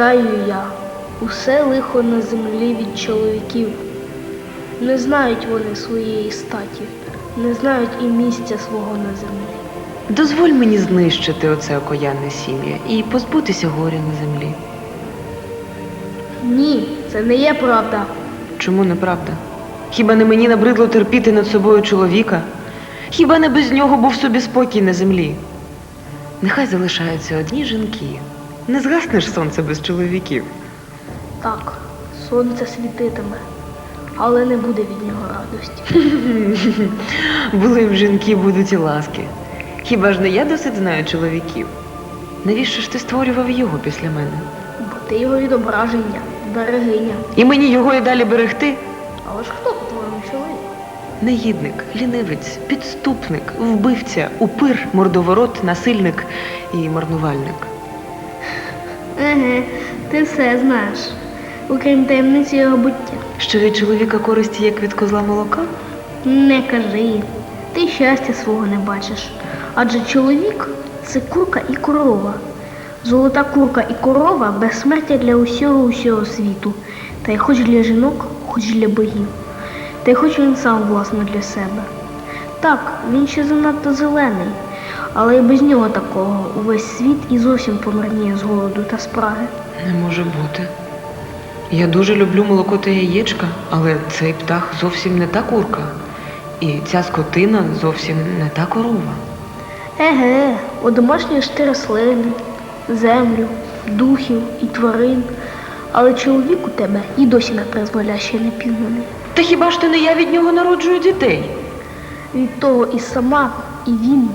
Знаю я, усе лихо на землі від чоловіків. Не знають вони своєї статі, не знають і місця свого на землі. Дозволь мені знищити оце окоянне сім'я і позбутися горя на землі. Ні, це не є правда. Чому неправда? Хіба не мені набридло терпіти над собою чоловіка? Хіба не без нього був собі спокій на землі? Нехай залишаються одні жінки. Не згаснеш сонце без чоловіків. Так, сонце світитиме, але не буде від нього радості. Були б жінки, будуть і ласки. Хіба ж не я досить знаю чоловіків? Навіщо ж ти створював його після мене? Бо ти його відображення, берегиня. І мені його і далі берегти? Але ж хто по-твоєму чоловік? Негідник, лінивець, підступник, вбивця, упир, мордоворот, насильник і марнувальник. Еге, ти все знаєш, окрім таємниці його буття. Що від чоловіка користі, як від козла молока? Не кажи, ти щастя свого не бачиш. Адже чоловік це курка і корова. Золота курка і корова безсмертя для усього усього світу, та й хоч для жінок, хоч для богів, та й хоч він сам власно для себе. Так, він ще занадто зелений, але й без нього такого увесь світ і зовсім помирніє з голоду та спраги. Не може бути. Я дуже люблю молоко та яєчка, але цей птах зовсім не та курка. І ця скотина зовсім не та корова. Еге, одомашнюєш ти рослини, землю, духів і тварин, але чоловік у тебе і досі на призволяще не пізнаний. Та хіба ж то не я від нього народжую дітей? Від того і сама, і він,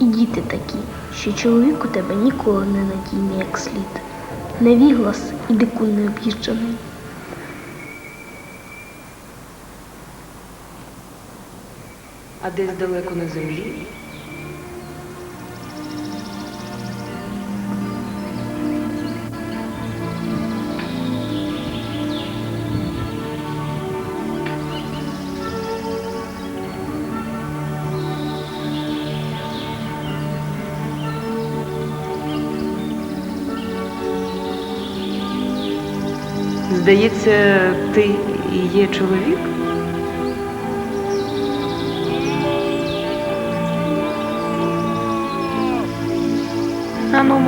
і діти такі, що чоловік у тебе ніколи не надійний як слід. Невіглас і дикун необ'їжджений. А десь далеко на землі. Здається, ти і є чоловік? А ну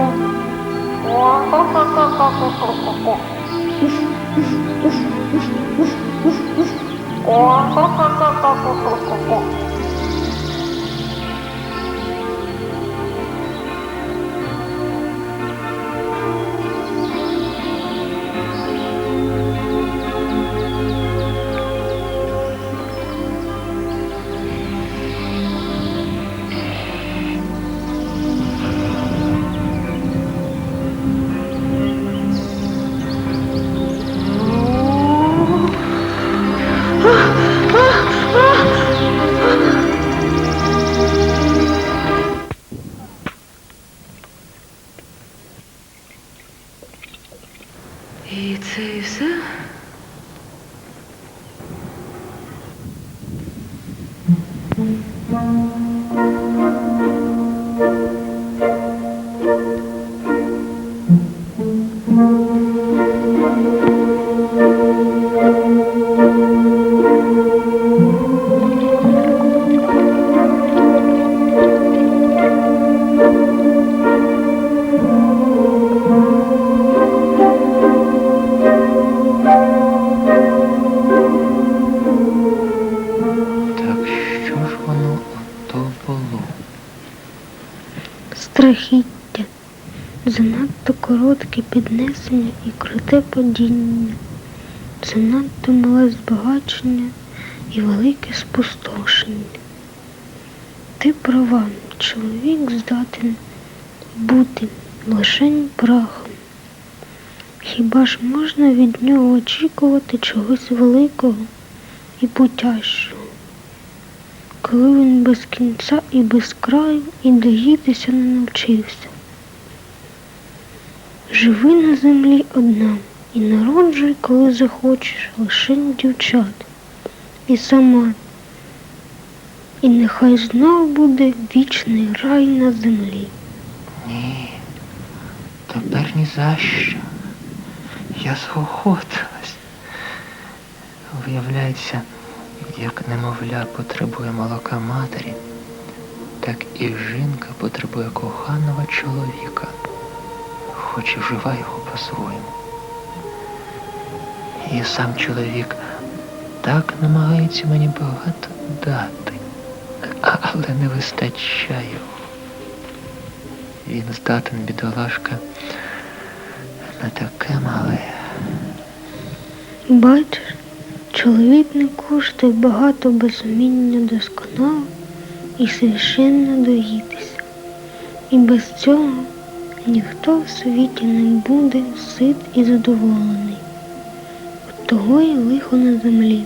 коротке піднесення і круте падіння, занадто мале збагачення і велике спустошення. Ти права, чоловік здатен бути лишень прахом. Хіба ж можна від нього очікувати чогось великого і путящого? коли він без кінця і без краю і доїтися не навчився. Живи на землі одна і народжуй, коли захочеш, лише дівчат. І сама. І нехай знов буде вічний рай на землі. Ні, тепер ні за що. Я заохотилась. Виявляється, як немовля потребує молока матері, так і жінка потребує коханого чоловіка, хоч і вжива його по-своєму. І сам чоловік так намагається мені багато дати, але не вистачає. Він здатен, бідолашка, на таке мале. Бачиш, чоловік не коштує багато без вміння досконало і священно доїтися. І без цього ніхто в світі не буде сит і задоволений. От того і лихо на землі.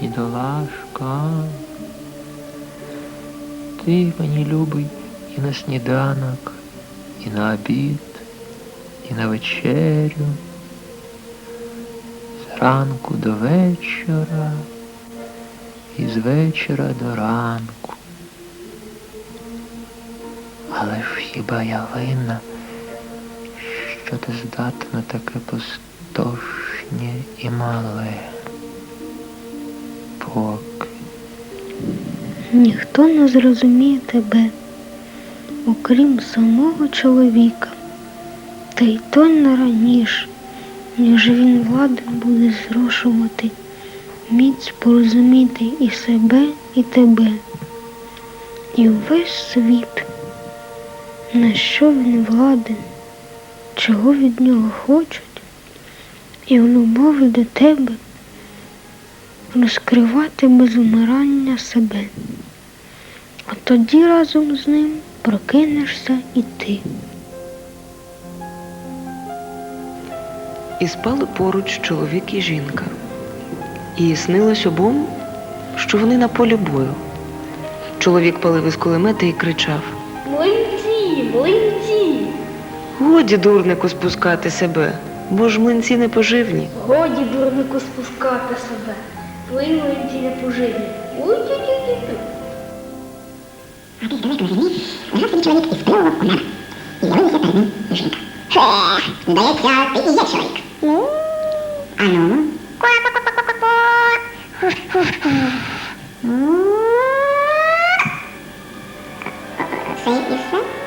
Бідолашка. Ти мені любий і на сніданок, і на обід, і на вечерю. Зранку до вечора, і з вечора до ранку. Але ж хіба я винна, що ти здатна таке пустошнє і мале? Поки. Ніхто не зрозуміє тебе, окрім самого чоловіка, та й то не раніше, ніж він влади буде зрошувати, міць порозуміти і себе, і тебе, і увесь світ, на що він владен, чого від нього хочуть, і в любові до тебе розкривати без вмирання себе. А тоді разом з ним прокинешся і ти. І спали поруч чоловік і жінка. І снилось обом, що вони на полі бою. Чоловік палив із кулемета і кричав: Млинці, млинці! Годі, дурнику, спускати себе, бо ж млинці не поживні. Годі дурнику спускати себе. Твої млинці не поживні. Ой-ой-ой-ой. А ти здоровий розумієш? Лежав чоловік і спливав у мене. І явилася перед ним жінка. Хе, здається, ти і є чоловік. А ну? Це і все?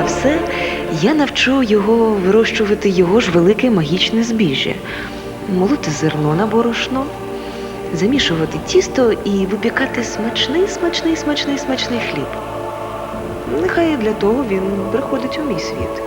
За все, я навчу його вирощувати його ж велике магічне збіжжя, молоти зерно на борошно, замішувати тісто і випікати смачний, смачний, смачний, смачний хліб. Нехай для того він приходить у мій світ.